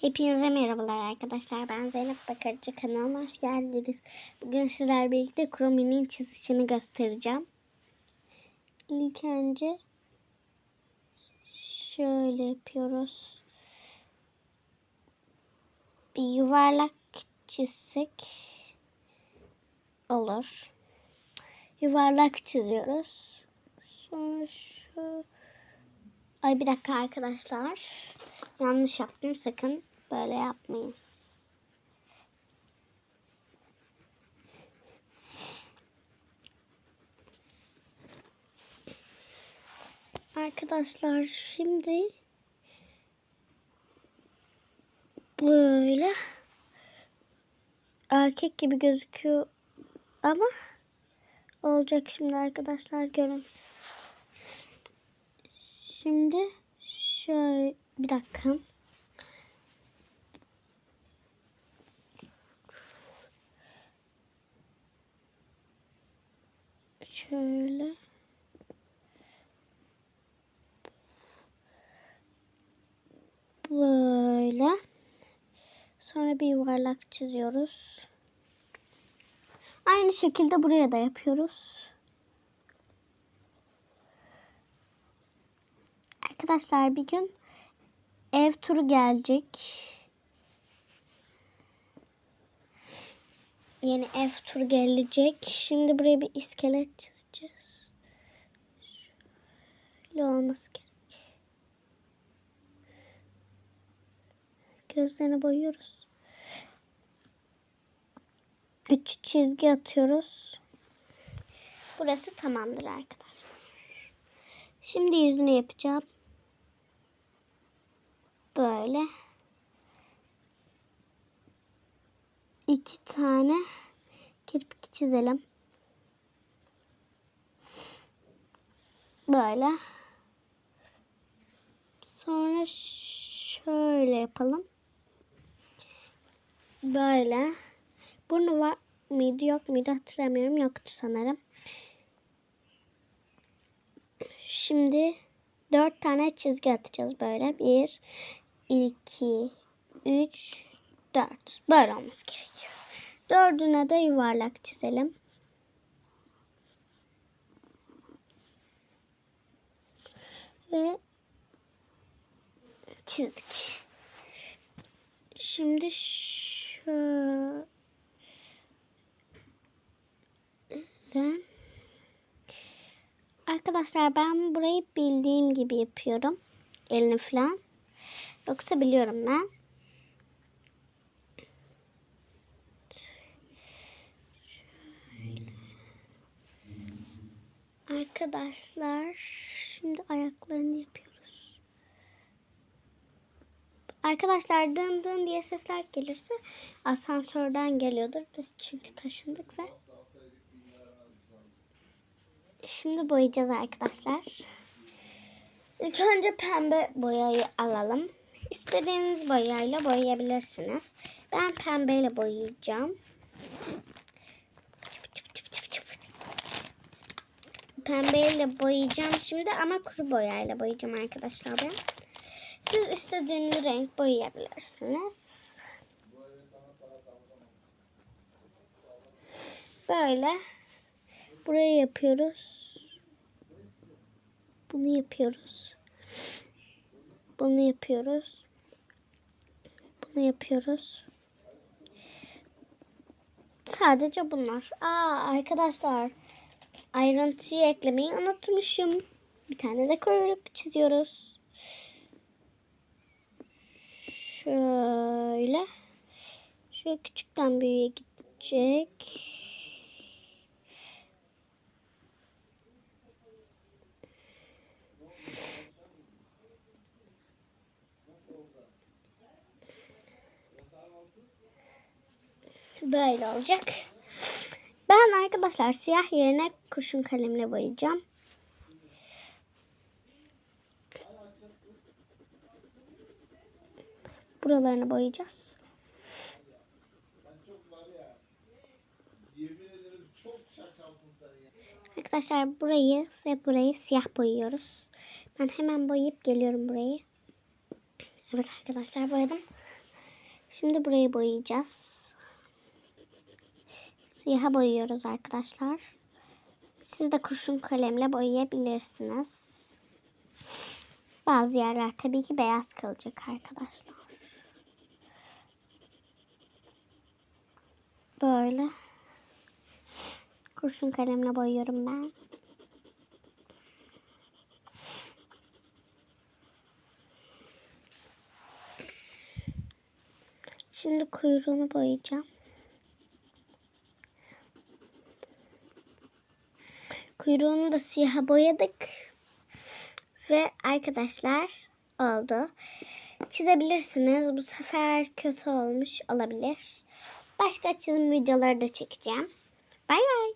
Hepinize merhabalar arkadaşlar. Ben Zeynep Bakarcı kanalıma hoş geldiniz. Bugün sizlerle birlikte Chrome'nin çizişini göstereceğim. İlk önce şöyle yapıyoruz. Bir yuvarlak çizsek olur. Yuvarlak çiziyoruz. Sonra şu Ay bir dakika arkadaşlar. Yanlış yaptım. Sakın böyle yapmayın siz. Arkadaşlar şimdi böyle erkek gibi gözüküyor ama olacak şimdi arkadaşlar görün. Şimdi şöyle bir dakika. Şöyle. Böyle. Sonra bir yuvarlak çiziyoruz. Aynı şekilde buraya da yapıyoruz. Arkadaşlar bir gün ev turu gelecek. Yeni ev turu gelecek. Şimdi buraya bir iskelet çizeceğiz. Şöyle olması gerek. Gözlerini boyuyoruz. Üç çizgi atıyoruz. Burası tamamdır arkadaşlar. Şimdi yüzünü yapacağım. Böyle. iki tane kirpik çizelim. Böyle. Sonra şöyle yapalım. Böyle. Burnu var mıydı yok muydu hatırlamıyorum. Yoktu sanırım. Şimdi dört tane çizgi atacağız böyle. Bir, iki, üç, dört. Böyle olması gerekiyor. Dördüne de yuvarlak çizelim. Ve çizdik. Şimdi şöyle Arkadaşlar ben burayı bildiğim gibi yapıyorum. Elini falan. Yoksa biliyorum ben. Arkadaşlar şimdi ayaklarını yapıyoruz. Arkadaşlar dın dın diye sesler gelirse asansörden geliyordur. Biz çünkü taşındık ve şimdi boyayacağız arkadaşlar. İlk önce pembe boyayı alalım. İstediğiniz boyayla boyayabilirsiniz. Ben pembeyle boyayacağım. Pembeyle boyayacağım şimdi ama kuru boyayla boyayacağım arkadaşlar ben. Siz istediğiniz renk boyayabilirsiniz. Böyle. Burayı yapıyoruz. Bunu yapıyoruz. Bunu yapıyoruz. Bunu yapıyoruz. Sadece bunlar. Aa arkadaşlar ayrıntıyı eklemeyi unutmuşum. Bir tane de kuyruk çiziyoruz. Şöyle. Şöyle küçükten büyüğe gidecek. Böyle olacak. Ben arkadaşlar siyah yerine kurşun kalemle boyayacağım. Buralarını boyayacağız. Arkadaşlar burayı ve burayı siyah boyuyoruz. Ben hemen boyayıp geliyorum burayı. Evet arkadaşlar boyadım. Şimdi burayı boyayacağız. Siyaha boyuyoruz arkadaşlar. Siz de kurşun kalemle boyayabilirsiniz. Bazı yerler tabii ki beyaz kalacak arkadaşlar. Böyle. Kurşun kalemle boyuyorum ben. Şimdi kuyruğunu boyayacağım. Kuyruğunu da siyaha boyadık. Ve arkadaşlar oldu. Çizebilirsiniz. Bu sefer kötü olmuş olabilir. Başka çizim videoları da çekeceğim. Bay bay.